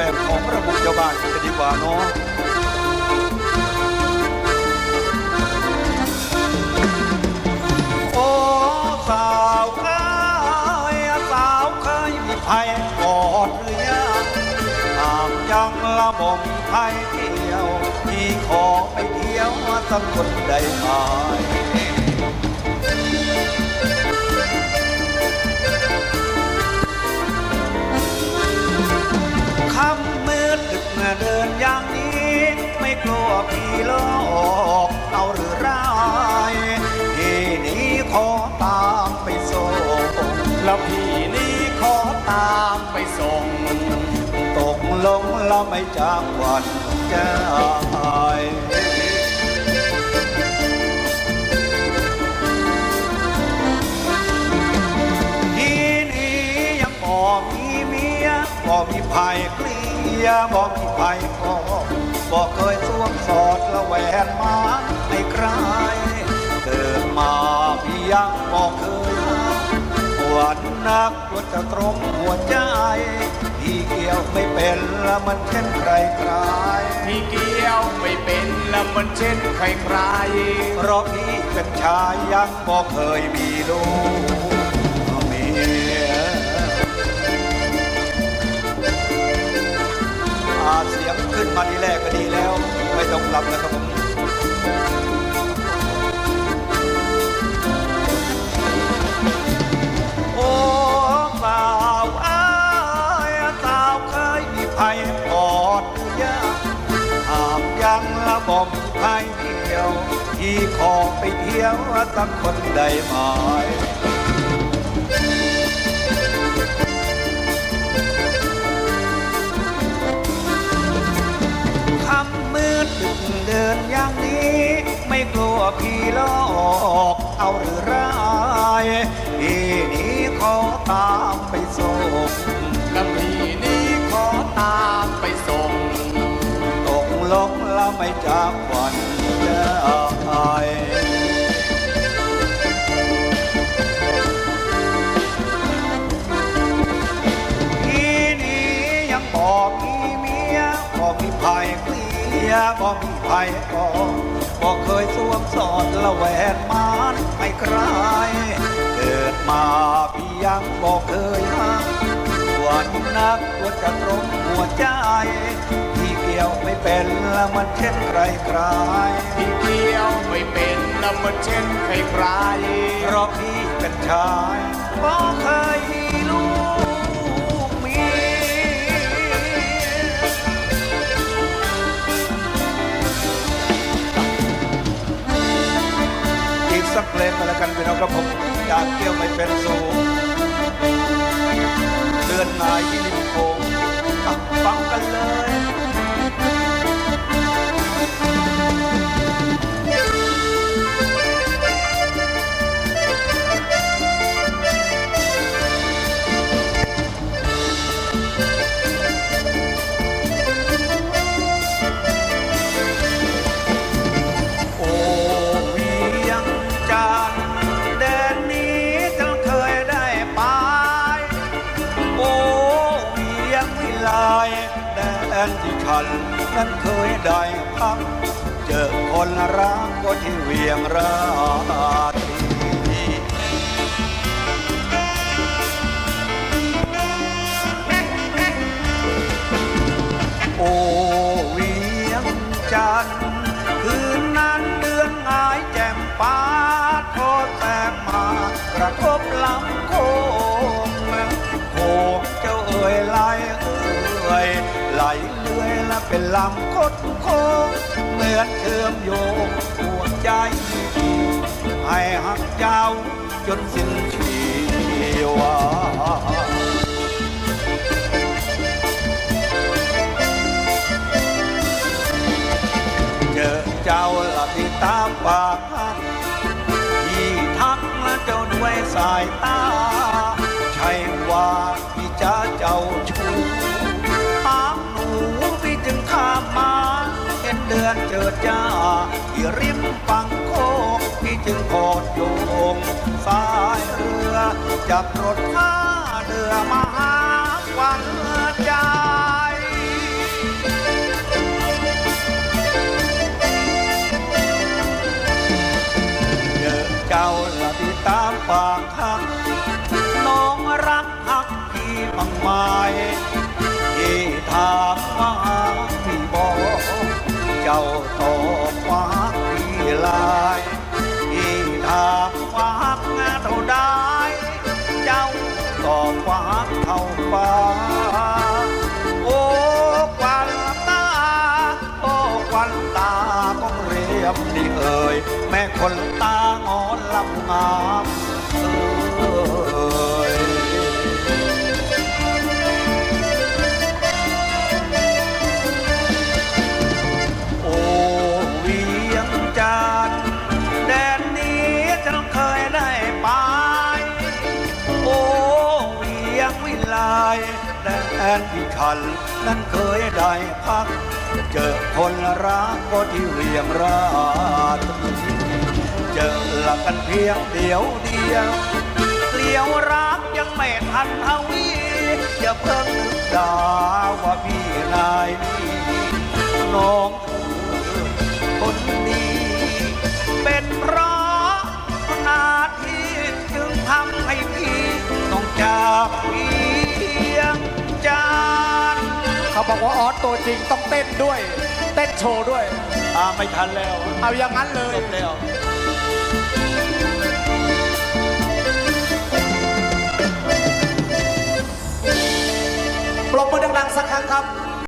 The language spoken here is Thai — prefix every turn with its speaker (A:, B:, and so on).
A: แบบของระบบเจ้าบ้านกันดีกว่าเนาะโอ้สาวเคยสาวเคยมีภัยกอดหรือยังหากยังละบ่มีภัยเที่ยวที่ขอไปเที่ยวสักคนได้ไหม ไม่กลัวผีหลอกเอาหรือร้ายทีนี้ขอตามไปส่ง
B: แล้วพี่นี้ขอตามไปส่ง
A: ตกลงแล้วไม่จากวันจะหายทีนี้ยังบ่มีเมียบ่มีภัยเคลียร์บ่มีภัยก็ บ่เคยสวมสอดละแหวนมาให้ใคร เกิดมาพี่ยังบ่เคยหาปวดนักปวดจะตรงหัวใจ พี่เกี่ยวไม่เป็นละมันเช่นใครใคร
B: พี่เกี้ยวไม่เป็นแล้วมันเช่นใครใคร
A: เพราะพี่เป็นชายยังบ่เคยมีลูก เสียงขึ้นมาดีแรกก็ดีแล้ว ไม่ต้องหลับนะครับผมโอ้สาวอ้ยสาวเคยมีภัยกอดยังหากยังละบ่มีภัยเดียว ที่ขอไปเที่ยวสักคนได้ไหม นอย่างนี้ ไม่กลัวผีหลอกเอาหรือร้ายทีนี้ขอตามไปส่ง
B: แล้วพี่นี้ขอตามไปส่ง
A: ตกลงแล้วไม่จากวันจะหายทีนี้ยังบอกมีเมียบอกมีภัยเคลียร์บอกมี ภัยก็บอกเคยสวมสอดละแหวนมานให้ใครเกิดมาพี่ยังบอกเคยห้ามวันนักว่าจะตรงหัวใจ ที่เกี่ยวไม่เป็นละมันเช่นใครใคร
B: พี่เกี้ยวไม่เป็นแล้วมันเช่นใครใคร
A: เพราะพี่เป็นชายก็เคยมีลูก เพลงก็แล้วกันพี่น้องครับผมอยากเกี่ยวไม่เป็นสูงเดือนนายที่ริมโขงฟังกันเลย ยแดนที่ฉันนั้นเคยได้พัก เจอคนรักก็ที่เวียงราตรีโอเวียงจันคืนนั้นเดือนงายแจ่มฟ้าโทษแสงมากระทบลำโคงโคงเจ้าเอ่ยลเอ่ยไหลเลื่อ ยและเป็นลำคดโค้งเหมือนเชื่อมโยงหัวใจ ให้หักเจ้าจนสิ้นชีวาเจอเจ้าละที่ตามปากฮักที่ทักและเจ้าด้วยสายตา ที่ริมฝั่งโคกที่จึงโคดโยงสายเรือจับรถข้าเดือมาหาวังใจเจอเจ้าละที่ตามปากหักน้องรักหักที่มังไม้ที่ทางมา นตางอนลำงามเอ่ยโอ้เวียงจันทร์แดนนี้ฉันเคยได้ไปโอ้เวียงวิไลแดนที่ฉันนั้นเคยได้พัก เจอคนรักก็ที่เวียงราช เจอหลักกันเพียงเดียวเดียวเลี้ยวรักยังไม่ทันทวีอย่าเพิ่งนึกด่าว่าพี่นายนี่น้องคนนี้ เป็นเพราะหน้าที่จึงทำให้พี่ต้องจากเพียงจาน
C: เขาบอกว่าออสตัวจริงต้องเต้นด้วย เต้นโชว์ด้วย
A: ตามไม่ทันแล้ว
C: เอาอย่างนั้นเลย
A: จบแล้ว
C: สักครั้งครับ